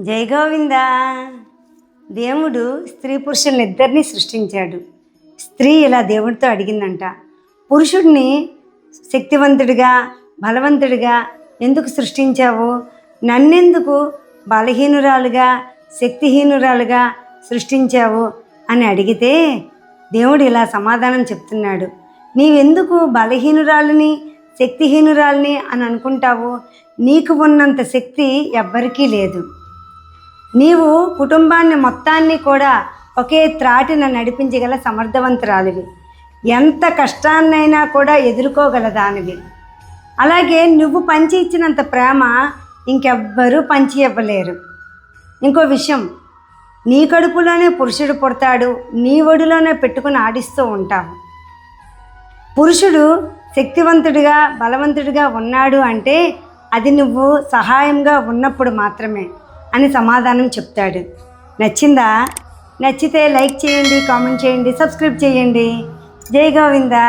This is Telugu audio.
జై గోవింద. దేవుడు స్త్రీ పురుషులనిద్దరినీ సృష్టించాడు. స్త్రీ ఇలా దేవుడితో అడిగిందంట పురుషుడిని శక్తివంతుడిగా బలవంతుడిగా ఎందుకు సృష్టించావు? నన్నెందుకు బలహీనురాలుగా శక్తిహీనురాలుగా సృష్టించావు? అని అడిగితే దేవుడు ఇలా సమాధానం చెప్తున్నాడు. నీవెందుకు బలహీనురాలిని శక్తిహీనురాలిని అని అనుకుంటావు? నీకు ఉన్నంత శక్తి ఎవ్వరికీ లేదు. నీవు కుటుంబాన్ని మొత్తాన్ని కూడా ఒకే త్రాటిన నడిపించగల సమర్థవంతురాలివి. ఎంత కష్టాన్నైనా కూడా ఎదుర్కోగల దానివి అలాగే నువ్వు పంచి ఇచ్చినంత ప్రేమ ఇంకెవ్వరూ పంచి ఇవ్వలేరు. ఇంకో విషయం నీ కడుపులోనే పురుషుడు పుడతాడు నీ ఒడిలోనే పెట్టుకుని ఆడిస్తూ ఉంటావు. పురుషుడు శక్తివంతుడిగా బలవంతుడిగా ఉన్నాడు అంటే అది నువ్వు సహాయంగా ఉన్నప్పుడు మాత్రమే. అని సమాధానం చెప్తాడు. నచ్చిందా? నచ్చితే లైక్ చేయండి కామెంట్ చేయండి సబ్స్క్రైబ్ చేయండి. జై గోవిందా.